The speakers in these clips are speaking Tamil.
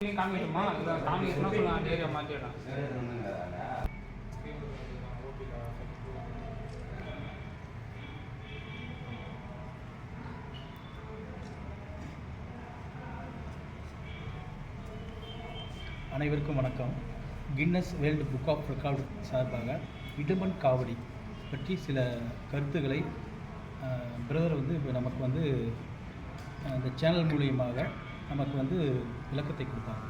சொல்லுங்க அந்த ஏரியா மாற்றிடலாம் அனைவருக்கும் வணக்கம். Guinness world book of record சார்பாக இடுமன் காவடி பற்றி சில கருத்துக்களை பிரதர் வந்து இப்போ நமக்கு வந்து அந்த இந்த சேனல் மூலியமாக நமக்கு வந்து விளக்கத்தை கொடுத்தாங்க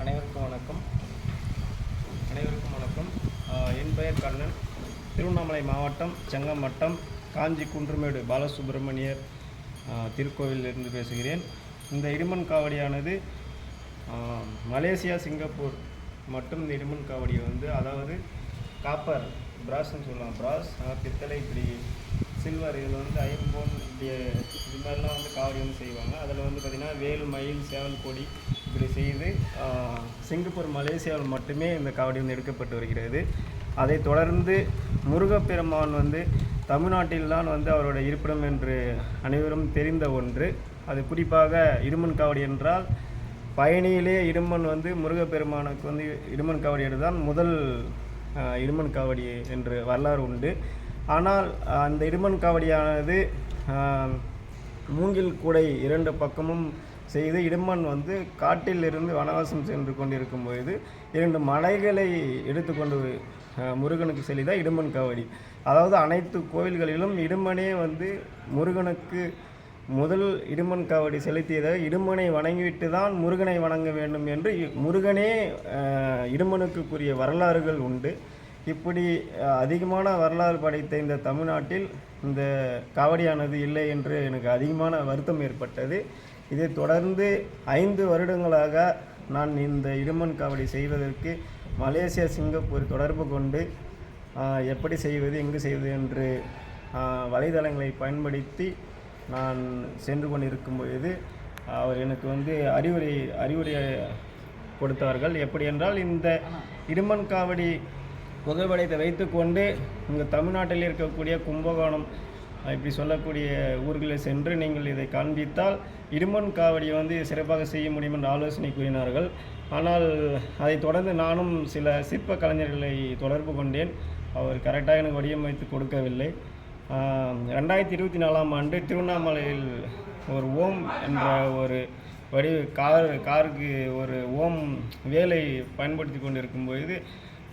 அனைவருக்கும் வணக்கம். அனைவருக்கும் வணக்கம். என் பெயர் கண்ணன் திருவண்ணாமலை மாவட்டம் செங்கம் வட்டம் காஞ்சி குன்றுமேடு பாலசுப்பிரமணியர் திருக்கோவிலிருந்து பேசுகிறேன். இந்த இடுமன் காவடியானது மலேசியா சிங்கப்பூர் மட்டும் இந்த இடுமன் காவடியை வந்து அதாவது காப்பர் பிராஸ்ன்னு சொல்லலாம் பிராஸ் பித்தளை இப்படி சில்வர் இதில் வந்து ஐம்பொன் இப்படி இது மாதிரிலாம் வந்து காவடி வந்து செய்வாங்க. அதில் வந்து பார்த்திங்கன்னா வேல் மயில் சேவல் கொடி இப்படி செய்து சிங்கப்பூர் மலேசியாவில் மட்டுமே இந்த காவடி வந்து எடுக்கப்பட்டு வருகிறது. அதைத் தொடர்ந்து முருகப்பெருமான் வந்து தமிழ்நாட்டில்தான் வந்து அவரோட இருப்பிடம் என்று அனைவரும் தெரிந்த ஒன்று. அது குறிப்பாக இடுமன் காவடி என்றால் பயணியிலே இடுமன் வந்து முருகப்பெருமானுக்கு வந்து இடுமன் காவடி தான் முதல் இருமன் இடுமன் காவடி என்று வரலாறு உண்டு. ஆனால் அந்த இடுமன் காவடியானது மூங்கில் கூடை இரண்டு பக்கமும் செய்து இடுமன் வந்து காட்டிலிருந்து வனவாசம் சென்று கொண்டிருக்கும் பொழுது இரண்டு மலைகளை எடுத்துக்கொண்டு முருகனுக்கு செல்லிதான் இடுமன் காவடி. அதாவது அனைத்து கோவில்களிலும் இடுமனே வந்து முருகனுக்கு முதல் இடுமன் காவடி செலுத்தியதை. இடுமனை வணங்கிவிட்டு தான் முருகனை வணங்க வேண்டும் என்று முருகனே இடுமனுக்குரிய வரலாறுகள் உண்டு. இப்படி அதிகமான வரலாறு படைத்த இந்த தமிழ்நாட்டில் இந்த காவடியானது இல்லை என்று எனக்கு அதிகமான வருத்தம் ஏற்பட்டது. இதை தொடர்ந்து ஐந்து வருடங்களாக நான் இந்த இடுமன் காவடி செய்வதற்கு மலேசியா சிங்கப்பூர் தொடர்பு கொண்டு எப்படி செய்வது எங்கு செய்வது என்று வலைதளங்களை பயன்படுத்தி நான் சென்று கொண்டிருக்கும் பொழுது அவர் எனக்கு வந்து அறிவுரை அறிவுரை கொடுத்தார்கள். எப்படி என்றால் இந்த இடுமன் காவடி புகைப்படத்தை வைத்துக்கொண்டு உங்கள் தமிழ்நாட்டில் இருக்கக்கூடிய கும்பகோணம் இப்படி சொல்லக்கூடிய ஊர்களில் சென்று நீங்கள் இதை காண்பித்தால் இடுமன் காவடியை வந்து சிறப்பாக செய்ய முடியும் என்று ஆலோசனை கூறினார்கள். ஆனால் அதைத் தொடர்ந்து நானும் சில சிற்ப கலைஞர்களை தொடர்பு கொண்டேன். அவர் கரெக்டாக எனக்கு வடிவமைத்து கொடுக்கவில்லை. ரெண்டாயிரத்தி இருபத்தி நாலாம் ஆண்டு திருவண்ணாமலையில் ஒரு ஓம் என்ற ஒரு வடி கார் காருக்கு ஒரு ஓம் வேலை பயன்படுத்தி கொண்டிருக்கும் பொழுது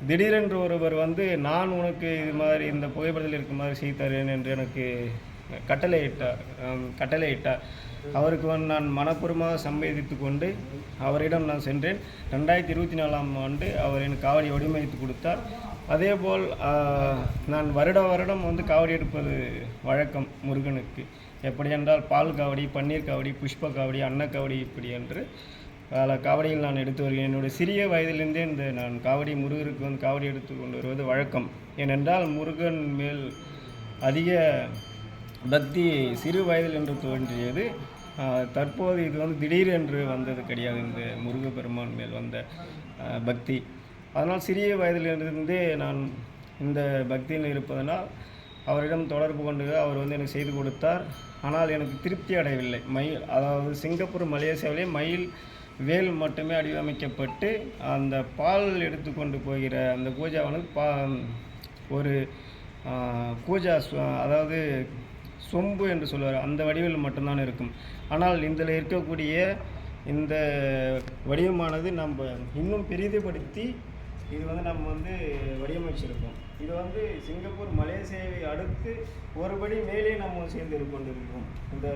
திடீரென்று ஒருவர் வந்து நான் உனக்கு இது மாதிரி இந்த புகைப்படத்தில் இருக்கும் மாதிரி செய்து தருவேன் என்று எனக்கு கட்டளையிட்டார். கட்டளையிட்டார். அவருக்கு வந்து நான் மனப்பூர்வமாக சம்மதித்து கொண்டு அவரிடம் நான் சென்றேன். ரெண்டாயிரத்தி இருபத்தி நாலாம் ஆண்டு அவர் எனக்கு காவடி வடிவமைத்து கொடுத்தார். அதேபோல் நான் வருட வருடம் வந்து காவடி எடுப்பது வழக்கம் முருகனுக்கு. எப்படி என்றால் பால் காவடி பன்னீர் காவடி புஷ்ப காவடி அன்னக்காவடி இப்படி என்று பல காவடியில் நான் எடுத்து வருகிறேன். என்னுடைய சிறிய வயதிலிருந்தே இந்த நான் காவடி முருகருக்கு வந்து காவடி எடுத்து கொண்டு வருவது வழக்கம். ஏனென்றால் முருகன் மேல் அதிக பக்தி சிறு வயதில் என்று தோன்றியது. தற்போது இது வந்து திடீரென்று வந்தது கிடையாது. இந்த முருகப்பெருமான் மேல் வந்த பக்தி. அதனால் சிறிய வயதிலிருந்தே நான் இந்த பக்தியில் இருப்பதனால் அவரிடம் தொடர்பு கொண்டு அவர் வந்து எனக்கு செய்து கொடுத்தார். ஆனால் எனக்கு திருப்தி அடையவில்லை. மயில் அதாவது சிங்கப்பூர் மலேசியாவிலே மயில் வேல் மட்டுமே வடிவமைக்கப்பட்டு அந்த பால் எடுத்துக்கொண்டு போகிற அந்த பூஜாவானது பா ஒரு பூஜா அதாவது சொம்பு என்று சொல்லுவார் அந்த வடிவில் மட்டும்தான் இருக்கும். ஆனால் இதில் இருக்கக்கூடிய இந்த வடிவமானது நம்ம இன்னும் பெரிதுபடுத்தி இது வந்து நம்ம வந்து வடிவமைச்சிருக்கோம். இது வந்து சிங்கப்பூர் மலேசியாவை அடுத்து ஒருபடி மேலே நம்ம சேர்ந்து கொண்டிருக்கோம். இந்த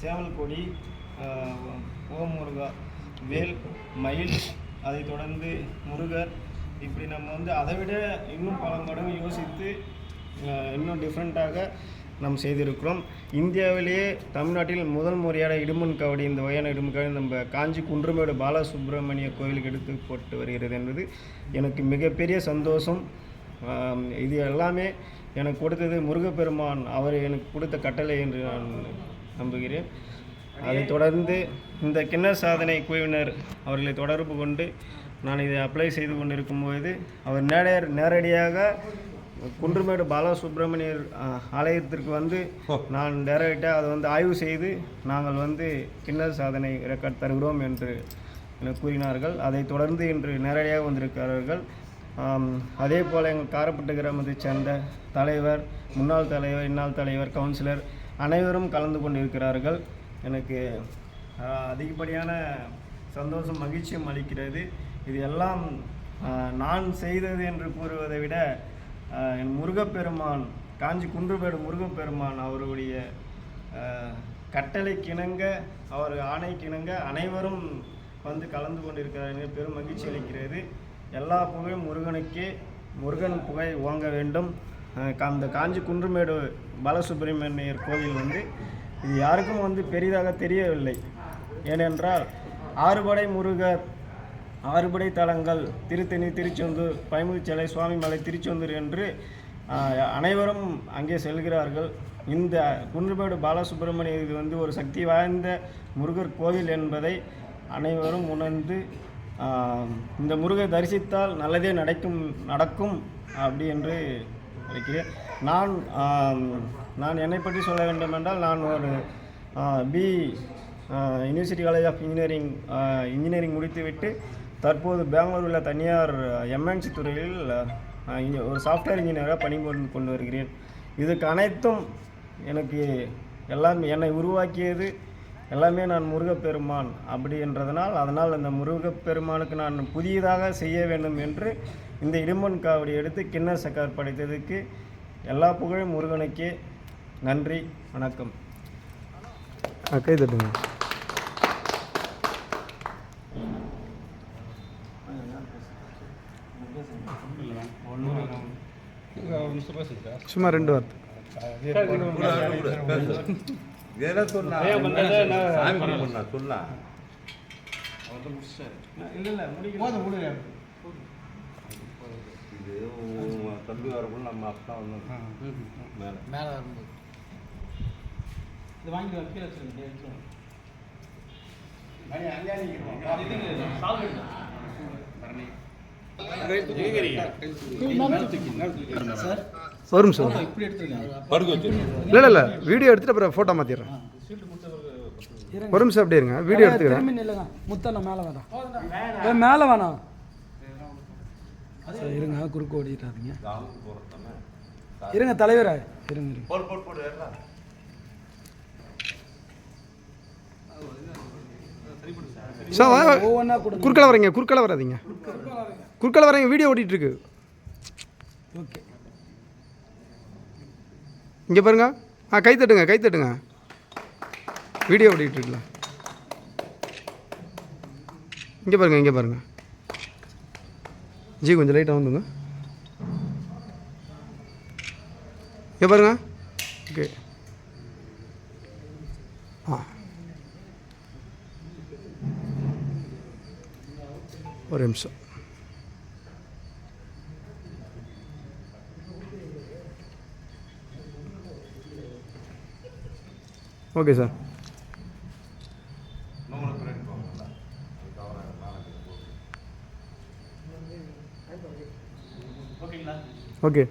சேவல் கொடி ஓ முருகா வேல் மயில் அதைத் தொடர்ந்து முருகர். இப்படி நம்ம வந்து அதை விட இன்னும் பல மடங்கு யோசித்து இன்னும் டிஃப்ரெண்ட்டாக நாம் செய்திருக்கிறோம். இந்தியாவிலேயே தமிழ்நாட்டில் முதல் முறையான இடுமன் காவடி இந்த வகையான இடுமன் காவடி நம்ம காஞ்சி குன்றமேடு பாலசுப்ரமணிய கோவிலுக்கு எடுத்து போட்டு வருகிறது என்பது எனக்கு மிகப்பெரிய சந்தோஷம். இது எல்லாமே எனக்கு கொடுத்தது முருகப்பெருமான். அவர் எனக்கு கொடுத்த கட்டளை என்று நான் நம்புகிறேன். அதைத் தொடர்ந்து இந்த கிண்ண சாதனை குழுவினர் அவர்களை தொடர்பு கொண்டு நான் இதை அப்ளை செய்து கொண்டிருக்கும் பொழுது அவர் நேர நேரடியாக குன்றுமேடு பாலசுப்ரமணியர் ஆலயத்திற்கு வந்து நான் டைரக்டாக அதை வந்து ஆய்வு செய்து நாங்கள் வந்து கிண்ணர் சாதனை ரெக்கார்ட் தருகிறோம் என்று கூறினார்கள். அதைத் தொடர்ந்து இன்று நேரடியாக வந்திருக்கிறார்கள். அதே போல் எங்கள் காரப்பட்டு கிராமத்தைச் சேர்ந்த தலைவர் முன்னாள் தலைவர் இன்னாள் தலைவர் கவுன்சிலர் அனைவரும் கலந்து கொண்டிருக்கிறார்கள். எனக்கு அதிகப்படியான சந்தோஷம் மகிழ்ச்சியும் அளிக்கிறது. இது எல்லாம் நான் செய்தது என்று கூறுவதை விட என் முருகப்பெருமான் காஞ்சி குன்றுபேடு முருகப்பெருமான் அவருடைய கட்டளை கட்டளைக்கிணங்க அவர் ஆணைக்கிணங்க அனைவரும் வந்து கலந்து கொண்டிருக்கிறார்கள் பெரும் மகிழ்ச்சி அளிக்கிறது. எல்லா புகையும் முருகனுக்கே. முருகன் புகை ஓங்க வேண்டும். அந்த காஞ்சி குன்றுமேடு பாலசுப்ரமணியர் கோவில் வந்து இது யாருக்கும் வந்து பெரிதாக தெரியவில்லை. ஏனென்றால் ஆறுபடை முருகர் ஆறுபடை தலங்கள் திருத்தணி திருச்செந்தூர் பைமுதிச்சலை சுவாமிமலை திருச்செந்தூர் என்று அனைவரும் அங்கே செல்கிறார்கள். இந்த குன்றுபேடு பாலசுப்ரமணிய இது வந்து ஒரு சக்தி வாய்ந்த முருகர் கோவில் என்பதை அனைவரும் உணர்ந்து இந்த முருகை தரிசித்தால் நல்லதே நடக்கும் நடக்கும் அப்படி என்று நினைக்கிறேன். நான் நான் என்னை பற்றி சொல்ல வேண்டும் என்றால் நான் ஒரு B university college of engineering engineering முடித்துவிட்டு தற்போது பெங்களூரில் உள்ள தனியார் எம்என்சி துறையில் ஒரு சாஃப்ட்வேர் இன்ஜினியராக பணிபுரிந்து கொண்டு வருகிறேன். இதுக்கு அனைத்தும் எனக்கு எல்லாம் என்னை உருவாக்கியது எல்லாமே நான் முருகப்பெருமான் அப்படி என்றதனால் அதனால் அந்த முருகப்பெருமானுக்கு நான் புதியதாக செய்ய வேண்டும் என்று இந்த இடும்பன் காவடி எடுத்து கிண்ண சக்கார் படைத்ததுக்கு எல்லா புகழும் முருகனுக்கே நன்றி வணக்கம். கை தட்டுங்க. சும்மா ரெண்டு வார்த்தை. என்ன சொன்னா சாமி பண்ண சொல்லலாம் உன் தம்பி வரக்குள்ள நம்ம அப்பா வந்து மேலே. மேலே வரும்போது இது வாங்கி கீழே வச்சுருங்க வச்சுருங்க. சார். இல்லை இல்லை இல்லை. வீடியோ எடுத்துட்டு அப்புறம் ஃபோட்டோ மாற்றிடுறேன் ஒரு நிமிஷம் அப்படியே இருங்க. வீடியோ எடுத்துக்கிறேன். முத்தண்ண மேலே வேணாம் மேலே வேணாம் சரி, இருங்க குறுக்கு ஓடிட்டாதீங்க இருங்க தலைவரா. இருங்க இருங்க. குறுக்கல வரீங்க குறுக்கல வராதீங்க. குறுக்கல வரீங்க வீடியோ ஓடிட்டு இருக்கு. ஓகே. இங்கே பாருங்க. ஆ கை தட்டுங்க கை தட்டுங்க. வீடியோ ஓடிட்டு இருக்குல்ல இங்கே பாருங்க இங்கே பாருங்க. ஜி கொஞ்சம் லைட்டாக வந்துங்க இங்கே பாருங்க. ஓகே. ஆ. ஒரு நிமிஷம். Okay sir. ஓகே